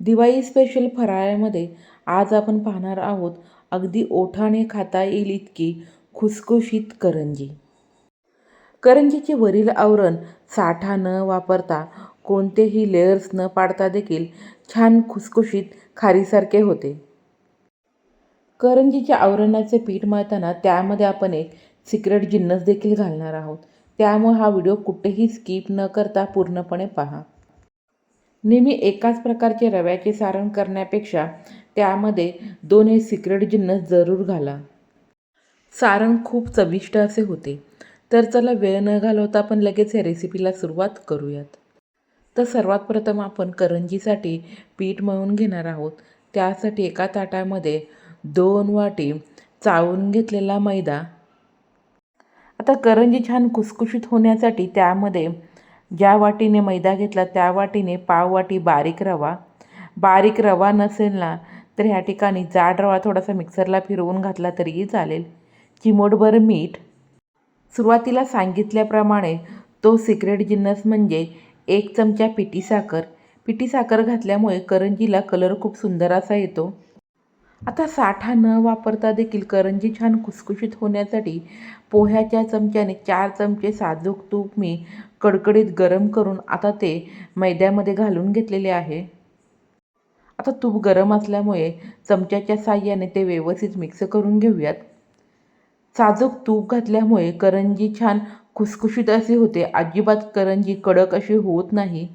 Diwali special फराळामध्ये आज आपण पाहणार आहोत अगदी ओठाने खाता येईल इतकी खुसखुशीत करंजी. करंजीचे वरील आवरण साठा न वापरता कोणतेही लेयर्स न पाडता देखील छान खुसखुशीत खारीसारखे होते. करंजीच्या आवरणाचे पीठ मळताना त्यामध्ये आपण एक सिक्रेट जिन्नस देखील घालणार आहोत. त्यामुळे हा व्हिडिओ कुठेही स्किप न करता पूर्णपणे पहा. नेहमी एकाच प्रकारचे रव्याचे सारण करण्यापेक्षा त्यामध्ये दोन हे सिक्रेट जिन्नस जरूर घाला. सारण खूप चविष्ट असे होते. तर चला वेळ न घालवता आपण लगेच या रेसिपीला सुरुवात करूयात. तर सर्वात प्रथम आपण करंजीसाठी पीठ मळून घेणार आहोत. त्यासाठी एका ताटामध्ये दोन वाटी चाळून घेतलेला मैदा. आता करंजी छान कुसकुशीत होण्यासाठी त्यामध्ये ज्या वाटीने मैदा घेतला त्या वाटीने पाव वाटी बारीक रवा. बारीक रवा नसेल ना तर ह्या ठिकाणी जाड रवा थोडासा मिक्सरला फिरवून घातला तरीही चालेल. चिमोटभर मीठ. सुरुवातीला सांगितल्याप्रमाणे तो सिक्रेट जिन्नस म्हणजे एक चमचा पिठी साखर. पिठी साखर घातल्यामुळे करंजीला कलर खूप सुंदर असा येतो. आता साठा न वापरता देखील करंजी छान खुसखुशीत होण्यासाठी पोह्याच्या चमच्याने चार चमचे साजूक तूप मी कडकडीत गरम करून आता ते मैद्यामध्ये घालून घेतलेले आहे. आता तूप गरम असल्यामुळे चमच्याच्या साह्याने ते व्यवस्थित मिक्स करून घेऊयात. साजूक तूप घातल्यामुळे करंजी छान खुसखुशीत अशी होते. अजिबात करंजी कडक अशी होत नाही.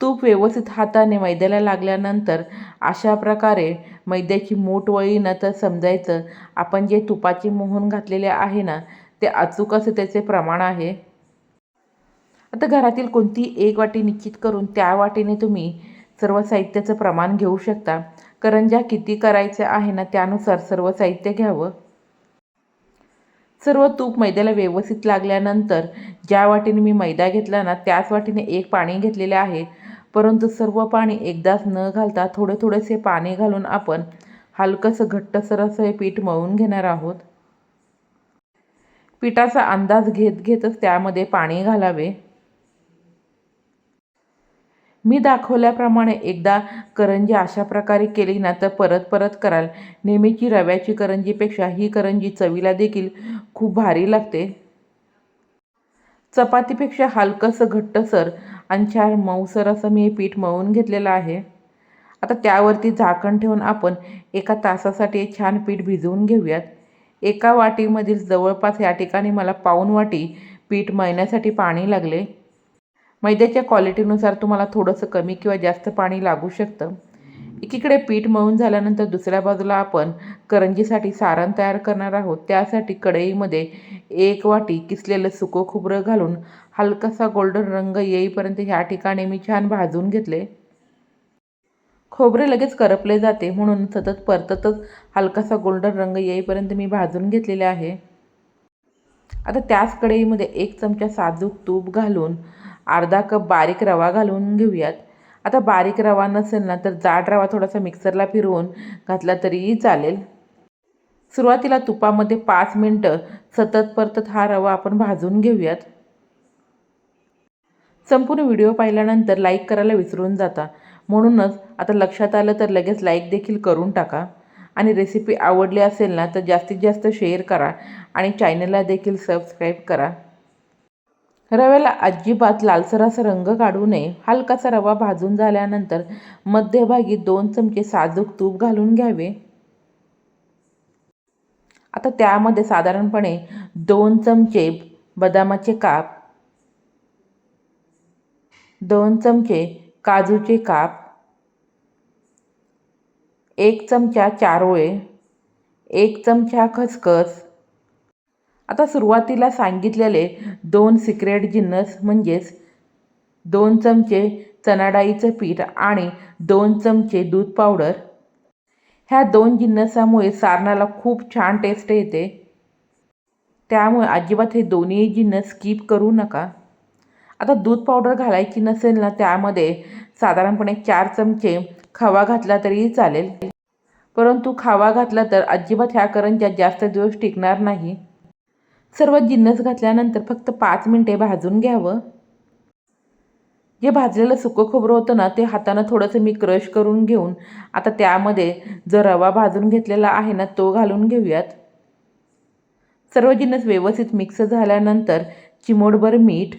तूप व्यवस्थित हाताने मैद्याला लागल्यानंतर अशा प्रकारे मैद्याची मूठ वळी तर समजायचं. आपण जे तुपाचे मोहन घातलेले आहे ना ते अचूक असं त्याचे प्रमाण आहे. आता घरातील कोणती एक वाटी निश्चित करून त्या वाटीने तुम्ही सर्व साहित्याचं प्रमाण घेऊ शकता. करंज्या किती करायचे आहे ना त्यानुसार सर्व साहित्य घ्यावं. सर्व तूप मैद्याला व्यवस्थित लागल्यानंतर ज्या वाटीने मी मैदा घेतला ना त्याच वाटीने एक पाणी घेतलेले आहे. परंतु सर्व पाणी एकदाच न घालता थोडे थोडेसे पाणी घालून आपण हलकंसं घट्टसर असं हे पीठ मळून घेणार आहोत. पिठाचा अंदाज घेत घेतच त्यामध्ये पाणी घालावे. मी दाखवल्याप्रमाणे एकदा करंजी अशा प्रकारे केली ना तर परत परत कराल. नेहमीची रव्याची करंजीपेक्षा ही करंजी चवीला देखील खूप भारी लागते. चपातीपेक्षा हलकंसं घट्टसर आणि छान मऊसर असं मी हे पीठ मळून घेतलेलं आहे. आता त्यावरती झाकण ठेवून आपण एका तासासाठी छान पीठ भिजवून घेऊयात. एका वाटीमधील जवळपास या ठिकाणी मला पाऊन वाटी पीठ मळण्यासाठी पाणी लागले. मैद्याच्या क्वालिटीनुसार तुम्हाला थोडंसं कमी किंवा जास्त पाणी लागू शकतं. एकीकडे पीठ मळून झाल्यानंतर दुसऱ्या बाजूला आपण करंजीसाठी सारण तयार करणार आहोत. त्यासाठी कढईमध्ये एक वाटी किसलेलं सुकं खोबरं घालून हलकासा गोल्डन रंग येईपर्यंत ह्या ठिकाणी मी छान भाजून घेतले. खोबरे लगेच करपले जाते म्हणून सतत परततच हलकासा गोल्डन रंग येईपर्यंत मी भाजून घेतलेले आहे. आता त्याच कढईमध्ये एक चमचा साजूक तूप घालून अर्धा कप बारीक रवा घालून घेऊयात. आता बारीक रवा नसेल ना तर जाड रवा थोडासा मिक्सरला फिरवून घातला तरीही चालेल. सुरुवातीला तुपामध्ये पाच मिनटं सतत परतत हा रवा आपण भाजून घेऊयात. संपूर्ण व्हिडिओ पाहिल्यानंतर लाईक करायला विसरून जाता. म्हणूनच आता लक्षात आलं तर लगेच लाईक देखील करून टाका. आणि रेसिपी आवडली असेल ना तर जास्तीत जास्त शेअर करा आणि चॅनलला देखील सबस्क्राईब करा. रव्याला अजिबात लालसर असा रंग काढू नये. हलकासा रवा भाजून झाल्यानंतर मध्यभागी दोन चमचे साजूक तूप घालून घ्यावे. आता त्यामध्ये साधारणपणे दोन चमचे बदामाचे काप दोन चमचे काजूचे काप एक चमचा चारोळे एक चमचा खसखस. आता सुरुवातीला सांगितलेले दोन सिक्रेट जिन्नस म्हणजेच दोन चमचे चणाडाईचं पीठ आणि दोन चमचे दूध पावडर ह्या दोन जिन्नसामुळे सारणाला खूप छान टेस्ट येते. त्यामुळे अजिबात हे दोन्ही जिन्नस स्किप करू नका. आता दूध पावडर घालायची नसेल ना त्यामध्ये साधारणपणे चार चमचे खवा घातला तरीही चालेल. परंतु खावा घातला तर अजिबात ह्या करंज्या जास्त दिवस टिकणार नाही. सर्व जिन्नस घातल्यानंतर फक्त पाच मिनटे भाजून घ्यावं. जे भाजलेलं सुकं खोबरं होतं ना ते हातानं थोडंसं मी क्रश करून घेऊन आता त्यामध्ये जो रवा भाजून घेतलेला आहे ना तो घालून घेऊयात. सर्व जिन्नस व्यवस्थित मिक्स झाल्यानंतर चिमोडभर मीठ.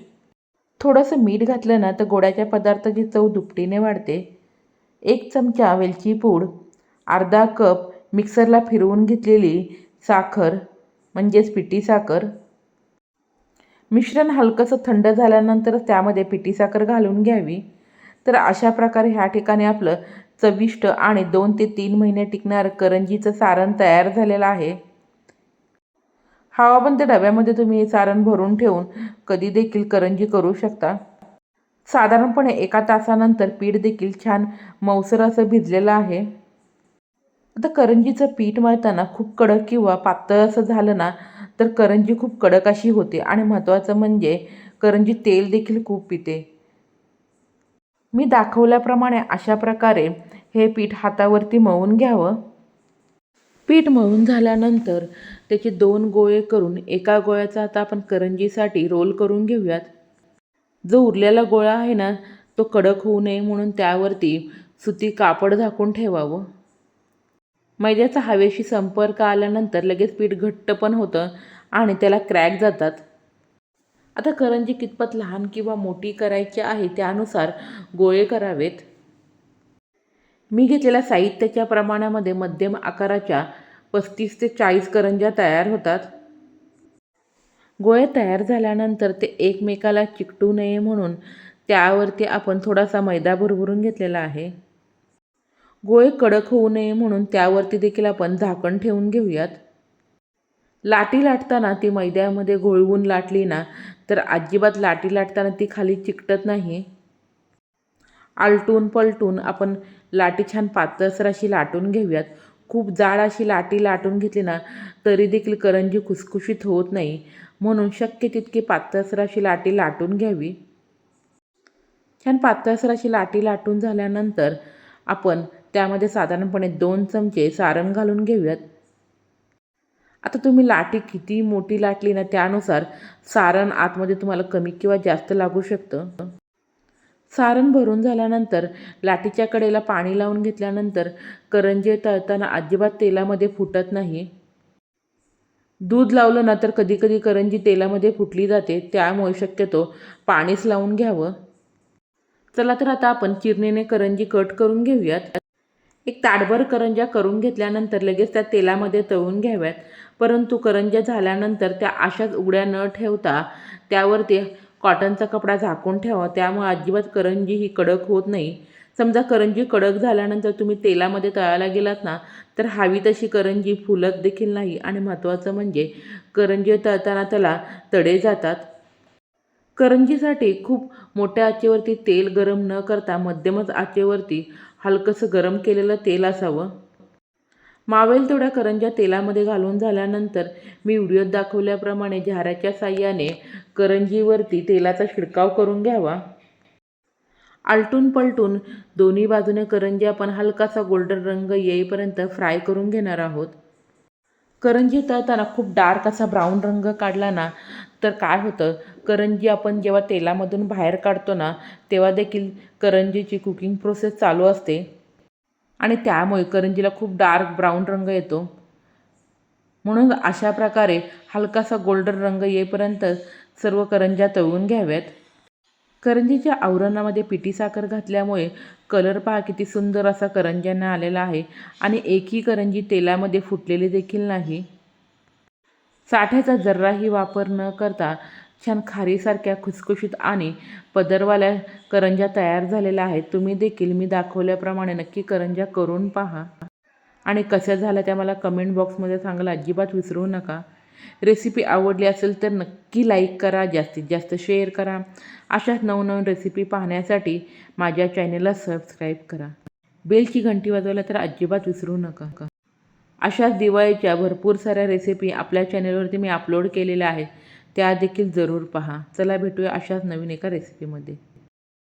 थोडंसं मीठ घातलं ना तर गोड्याच्या पदार्थाची चव दुपटीने वाढते. एक चमचा वेलची पूड अर्धा कप मिक्सरला फिरवून घेतलेली साखर म्हणजेच पिठी साखर मिश्रण हलकंसं थंड झाल्यानंतर त्यामध्ये पिठी साखर घालून घ्यावी. तर अशा प्रकारे ह्या ठिकाणी आपलं चविष्ट आणि दोन ते तीन महिने टिकणारं करंजीचं सारण तयार झालेलं आहे. हवाबंद डब्यामध्ये तुम्ही हे सारण भरून ठेवून कधी देखील करंजी करू शकता. साधारणपणे एका तासानंतर पीठ देखील छान मऊसर असं भिजलेलं आहे. आता करंजीचं पीठ मळताना खूप कडक किंवा पातळ असं झालं ना तर करंजी खूप कडक अशी होते आणि महत्त्वाचं म्हणजे करंजी तेल देखील खूप पिते. मी दाखवल्याप्रमाणे अशा प्रकारे हे पीठ हातावरती मळून घ्यावं. पीठ मळून झाल्यानंतर त्याचे दोन गोळे करून एका गोळ्याचा आता आपण करंजीसाठी रोल करून घेऊयात. जो उरलेला गोळा आहे ना तो कडक होऊ नये म्हणून त्यावरती सुती कापड झाकून ठेवावं. मैद्याचा हवेशी संपर्क आल्यानंतर लगेच पीठ घट्ट पण होतं आणि त्याला क्रॅक जातात. आता करंजी कितपत लहान किंवा मोठी करायची आहे त्यानुसार गोळे करावेत. मी घेतलेल्या साहित्याच्या प्रमाणामध्ये मध्यम आकाराच्या पस्तीस ते चाळीस करंज्या तयार होतात. गोळे तयार झाल्यानंतर ते एकमेकाला चिकटू नये म्हणून त्यावरती आपण थोडासा मैदा भरभरून घेतलेला आहे. गोळे कडक होऊ नये म्हणून त्यावरती देखील आपण झाकण ठेवून घेऊयात. लाटी लाटताना ती मैद्यामध्ये घोळवून लाटली ना तर अजिबात लाटी लाटताना ती खाली चिकटत नाही. आलटून पलटून आपण लाटी छान पातळसर अशी लाटून घेऊयात. खूप जाड अशी लाटी लाटून घेतली ना तरी देखील करंजी खुसखुशीत होत नाही. म्हणून शक्य तितकी पातळसर अशी लाटी लाटून घ्यावी. छान पातळसर अशी लाटी लाटून झाल्यानंतर आपण त्यामध्ये साधारणपणे दोन चमचे सारण घालून घेऊयात. आता तुम्ही लाटी किती मोठी लाटली ना त्यानुसार सारण आतमध्ये तुम्हाला कमी किंवा जास्त लागू शकतं. सारण भरून झाल्यानंतर लाटीच्या कडेला पाणी लावून घेतल्यानंतर करंजे तळताना अजिबात तेलामध्ये फुटत नाही. दूध लावलं ना तर कधी कधी करंजी तेलामध्ये फुटली जाते त्यामुळे शक्यतो पाणीच लावून घ्यावं. चला तर आता आपण चिरणीने करंजी कट करून घेऊयात. एक ताटभर करंज्या करून घेतल्यानंतर लगेच त्या तेलामध्ये तळून घ्याव्यात. परंतु करंज्या झाल्यानंतर त्या अशाच उघड्या न ठेवता त्यावरती कॉटनचा कपडा झाकून ठेवा. त्यामुळे अजिबात करंजी ही कडक होत नाही. समजा करंजी कडक झाल्यानंतर तुम्ही तेलामध्ये तळायला गेलात ना तर हवी तशी करंजी फुलत देखील नाही. आणि महत्त्वाचं म्हणजे करंजी तळताना त्याला तडे जातात. करंजीसाठी खूप मोठ्या आचेवरती तेल गरम न करता मध्यमच आचेवरती हलकंसं गरम केलेलं तेल असावं. मावेल तेवढ्या करंज्या तेलामध्ये घालून झाल्यानंतर मी व्हिडिओत दाखवल्याप्रमाणे झाऱ्याच्या साह्याने करंजीवरती तेलाचा शिडकाव करून घ्यावा. आलटून पलटून दोन्ही बाजूने करंजी आपण हलकासा गोल्डन रंग येईपर्यंत फ्राय करून घेणार आहोत. करंजी तळताना खूप डार्क असा ब्राऊन रंग काढला ना तर काय होतं? करंजी आपण जेव्हा तेलामधून बाहेर काढतो ना तेव्हा देखील करंजीची कुकिंग प्रोसेस चालू असते. आणि त्यामुळे करंजीला खूप डार्क ब्राऊन रंग येतो. म्हणून अशा प्रकारे हलकासा गोल्डन रंग येईपर्यंत सर्व करंज्या तळून घ्याव्यात. करंजीच्या आवरणामध्ये पिठी साखर घातल्यामुळे कलर पहा किती सुंदर असा करंज्यांना आलेला आहे आणि एकही करंजी तेलामध्ये फुटलेली देखील नाही. साठ्याचा जर्राही वापर न करता छान खारीसारख्या खुसखुशीत आणि पदरवाल्या करंज्या तयार झालेल्या आहेत. तुम्ही देखील मी दाखवल्याप्रमाणे नक्की करंज्या करून पहा. आणि कशा झाल्या त्या मला कमेंट बॉक्समध्ये सांगायला अजिबात विसरू नका. रेसिपी आवडली असेल तर नक्की लाईक करा जास्तीत जास्त शेअर करा. अशाच नवनवीन रेसिपी पाहण्यासाठी माझ्या चॅनेलला सबस्क्राईब करा. बेलची घंटी वाजवायला तर अजिबात विसरू नका. अशाच दिवाळीच्या भरपूर साऱ्या रेसिपी आपल्या चॅनेलवरती मी अपलोड केलेल्या आहेत. त्या देखील जरूर पहा. चला भेटूया अशाच नवीन एका रेसिपीमध्ये